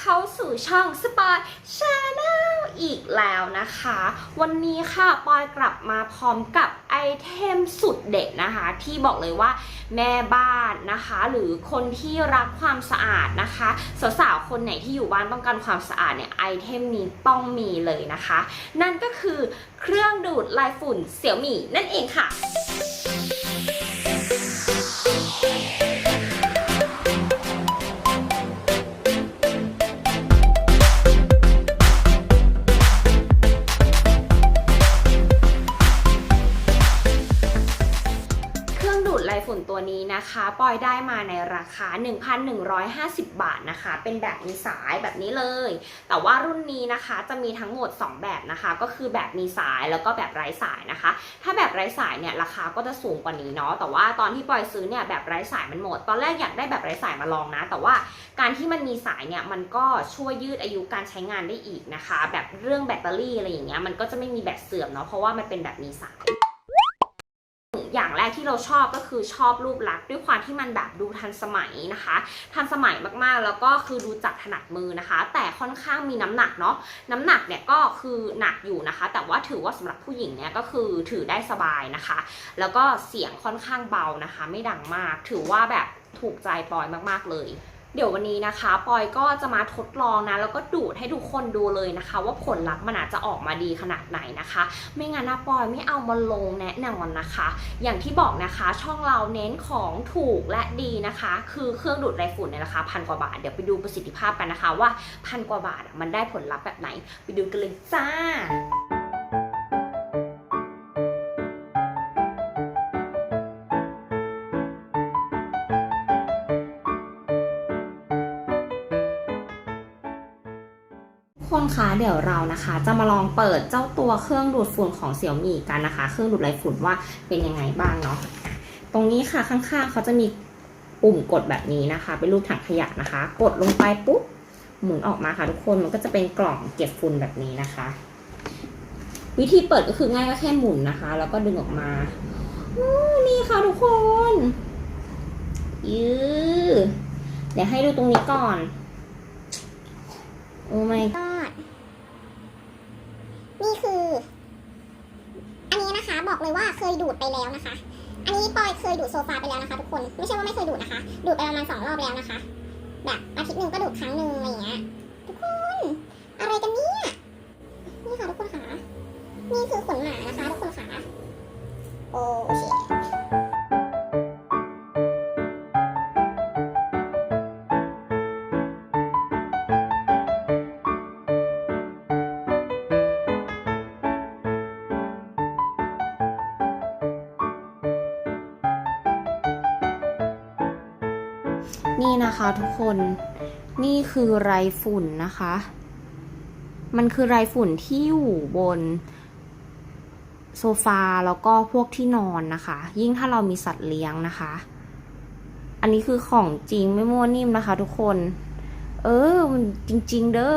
เข้าสู่ช่องสปอยชาแนลอีกแล้วนะคะ วันนี้ค่ะปอยกลับมาพร้อมกับไอเทมสุดเด็ดนะคะ ที่บอกเลยว่าแม่บ้านนะคะ หรือคนที่รักความสะอาดนะคะสาวๆคนไหนที่อยู่บ้านต้องการความสะอาดเนี่ยไอเทมนี้ต้องมีเลยนะคะ นั่นก็คือเครื่องดูดลายฝุ่นเสี่ยวหมี่นั่นเองค่ะ เครื่องดูดลายฝุ่นตัวนี้นะคะปอยได้มาในราคา 1,150 บาทนะคะ เป็นแบบมีสายแบบนี้เลย แต่ว่ารุ่นนี้นะคะจะมีทั้งหมด 2 แบบนะคะ ก็คือแบบมีสายแล้วก็แบบไร้สายนะคะ ถ้าแบบไร้สายเนี่ยราคาก็จะสูงกว่านี้เนาะแต่ว่าตอนที่ปอยซื้อเนี่ยแบบไร้สายมันหมด ตอนแรกอยากได้แบบไร้สายมาลองนะ แต่ว่าการที่มันมีสายเนี่ยมันก็ช่วยยืดอายุการใช้งานได้อีกนะคะ แบบเรื่องแบตเตอรี่อะไรอย่างเงี้ยมันก็จะไม่มีแบตเสื่อมเนาะเพราะว่ามันเป็นแบบมีสาย ที่เราชอบก็คือชอบรูปลักษณ์ด้วยความที่มันแบบดูทันสมัยนะคะ ทันสมัยมากๆ แล้วก็คือดูจับถนัดมือนะคะ แต่ค่อนข้างมีน้ำหนักเนาะน้ำหนักเนี่ยก็คือหนักอยู่นะคะ แต่ว่าถือว่าสำหรับผู้หญิงเนี่ยก็คือถือได้สบายนะคะ แล้วก็เสียงค่อนข้างเบานะคะ ไม่ดังมาก ถือว่าแบบถูกใจปอยมากๆเลย เดี๋ยววันนี้นะคะปอยก็จะมาทดลองนะแล้วก็ดูดให้ทุกคนดูเลยนะคะ ว่าผลลัพธ์มันอาจจะออกมาดีขนาดไหนนะคะ ไม่งั้นนะปอยไม่เอามาลงแนะนวนนะคะ อย่างที่บอกนะคะช่องเราเน้นของถูกและดีนะคะ คือเครื่องดูดไรฝุ่นในราคาพันกว่าบาทเดี๋ยวไปดูประสิทธิภาพกันนะคะว่าพันกว่าบาทมันได้ผลลัพธ์แบบไหน ไปดูกันเลยจ้า คนคะเดี๋ยวเรานะคะ จะมาลองเปิดเจ้าตัวเครื่องดูดฝุ่นของเสี่ยวมี่กันนะคะ เครื่องดูดไรฝุ่นว่าเป็นยังไงบ้างเนาะตรงนี้ค่ะข้างๆเขาจะมีปุ่มกดแบบนี้นะคะ เป็นรูปถังขยะนะคะ กดลงไปปุ๊บหมุนออกมาค่ะทุกคนมันก็จะเป็นกล่องเก็บฝุ่นแบบนี้นะคะ วิธีเปิดก็คือง่ายก็แค่หมุนนะคะ แล้วก็ดึงออกมาอนี่ค่ะทุกคนยื้อเดี๋ยวให้ดูตรงนี้ก่อน โอ้ my ยอดนี่คือ อันนี้นะคะ บอกเลยว่าเคยดูดไปแล้วนะคะ อันนี้ปอยเคยดูดโซฟาไปแล้วนะคะ ทุกคน ไม่ใช่ว่าไม่เคยดูดนะคะ ดูดไปประมาณสองรอบแล้วนะคะ แบบอาทิตย์หนึ่งก็ดูดครั้งหนึ่งอะไรอย่างเงี้ย ทุกคน อะไรกันเนี่ย นี่ค่ะทุกคนค่ะ นี่คือขนหมานะคะ ทุกคนค่ะ โอเค นี่นะคะทุกคนนี่คือไรฝุ่นนะคะ มันคือไรฝุ่นที่อยู่บนโซฟาแล้วก็พวกที่นอนนะคะ ยิ่งถ้าเรามีสัตว์เลี้ยงนะคะ อันนี้คือของจริงไม่มั่วนิ่มนะคะ ทุกคน เออมันจริง ๆ เด้อ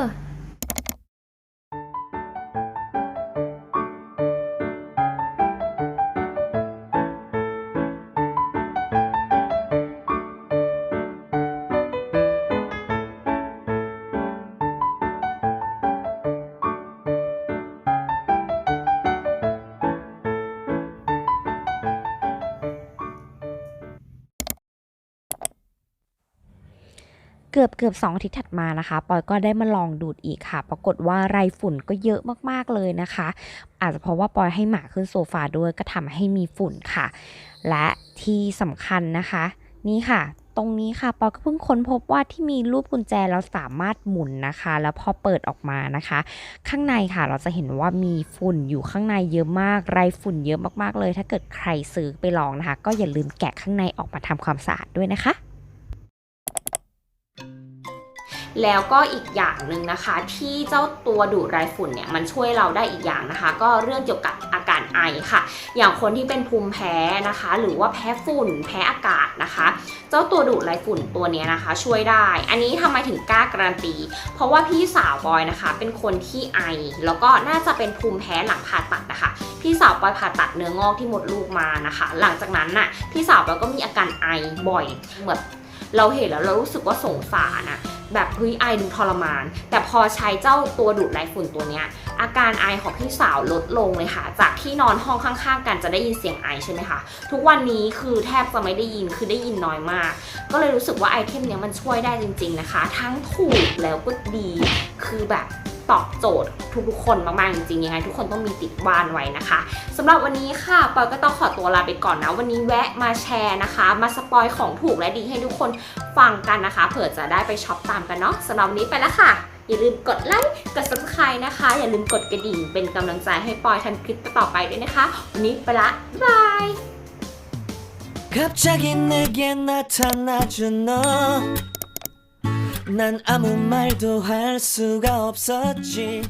เกือบเกือบสองอาทิตย์ถัดมานะคะ ปอยก็ได้มาลองดูดอีกค่ะ ปรากฏว่าไรฝุ่นก็เยอะมากๆเลยนะคะ อาจจะเพราะว่าปอยให้หมาขึ้นโซฟาด้วยก็ทำให้มีฝุ่นค่ะ และที่สำคัญนะคะ นี่ค่ะตรงนี้ค่ะปอยก็เพิ่งค้นพบว่าที่มีรูปกุญแจเราสามารถหมุนนะคะ แล้วพอเปิดออกมานะคะ ข้างในค่ะเราจะเห็นว่ามีฝุ่นอยู่ข้างในเยอะมากไรฝุ่นเยอะมากๆเลย ถ้าเกิดใครซื้อไปลองนะคะ ก็อย่าลืมแกะข้างในออกมาทำความสะอาดด้วยนะคะ แล้วก็อีกอย่างหนึ่งนะคะ ที่เจ้าตัวดูดไรฝุ่นเนี่ยมันช่วยเราได้อีกอย่างนะคะ ก็เรื่องเกี่ยวกับอาการไอค่ะ อย่างคนที่เป็นภูมิแพ้นะคะ หรือว่าแพ้ฝุ่น แพ้อากาศนะคะ เจ้าตัวดูดไรฝุ่นตัวนี้นะคะ ช่วยได้ อันนี้ทำไมถึงกล้าการันตี เพราะว่าพี่สาวบอยนะคะ เป็นคนที่ไอ แล้วก็น่าจะเป็นภูมิแพ้หลังผ่าตัดนะคะพี่สาวปอยผ่าตัดเนื้องอกที่หมดลูกมานะคะ หลังจากนั้นน่ะพี่สาวปอยก็มีอาการไอบ่อยแบบ เราเห็นแล้วเรารู้สึกว่าสงสารอะแบบเฮ้ยไอดูทรมาน แต่พอใช้เจ้าตัวดูดไรฝุ่นตัวเนี้ย อาการไอของพี่สาวลดลงเลยค่ะ จากที่นอนห้องข้างๆ กันจะได้ยินเสียงไอใช่ไหมคะ ทุกวันนี้คือแทบจะไม่ได้ยินคือได้ยินน้อยมาก ก็เลยรู้สึกว่าไอเทมเนี้ยมันช่วยได้จริง ๆนะคะ ทั้งถูกแล้วก็ดีคือแบบ ตอบโจทย์ทุกๆคนมากๆจริงๆยังไงทุกคนต้องมีติดบ้านไว้นะคะสำหรับวันนี้ค่ะปอยก็ต้องขอตัวลาไปก่อนนะ วันนี้แวะมาแชร์นะคะ มาสปอยของถูกและดีให้ทุกคนฟังกันนะคะ เผื่อจะได้ไปช็อปตามกันเนาะสำหรับวันนี้ไปแล้วค่ะ อย่าลืมกดไลค์ กด subscribe นะคะ อย่าลืมกดกระดิ่ง เป็นกำลังใจให้ปอยทำคลิปต่อไปด้วยนะคะ วันนี้ไปละบ๊ายบาย 갑자기 내게 나타나준 너 난 아무 말도 할 수가 없었지